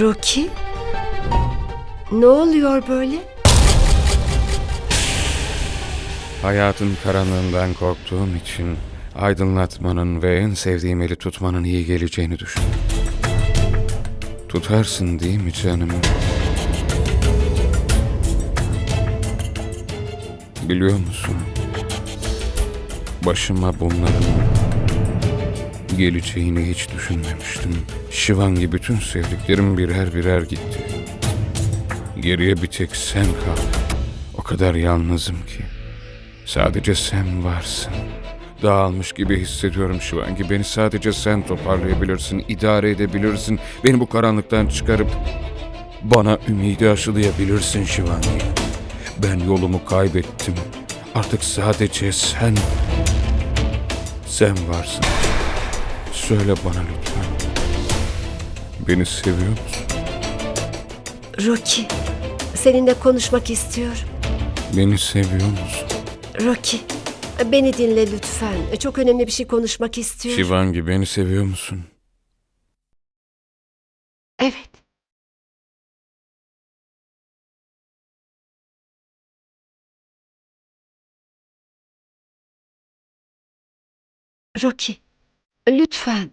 Rocky? Ne oluyor böyle? Hayatın karanlığından korktuğum için aydınlatmanın ve en sevdiğim eli tutmanın iyi geleceğini düşün. Tutarsın değil mi canım? Biliyor musun? Başıma bunların geleceğini hiç düşünmemiştim. Şivangi bütün sevdiklerim birer birer gitti. Geriye bir tek sen kaldın. O kadar yalnızım ki. Sadece sen varsın. Dağılmış gibi hissediyorum şu an ki beni sadece sen toparlayabilirsin, idare edebilirsin. Beni bu karanlıktan çıkarıp bana ümidi aşılayabilirsin Şivangi. Ben yolumu kaybettim. Artık sadece sen, sen varsın. Söyle bana lütfen. Beni seviyor musun? Rocky, seninle konuşmak istiyorum. Beni seviyor musun? Rocky, beni dinle lütfen. Çok önemli bir şey konuşmak istiyorum. Şivangi beni seviyor musun? Evet. Rocky, lütfen.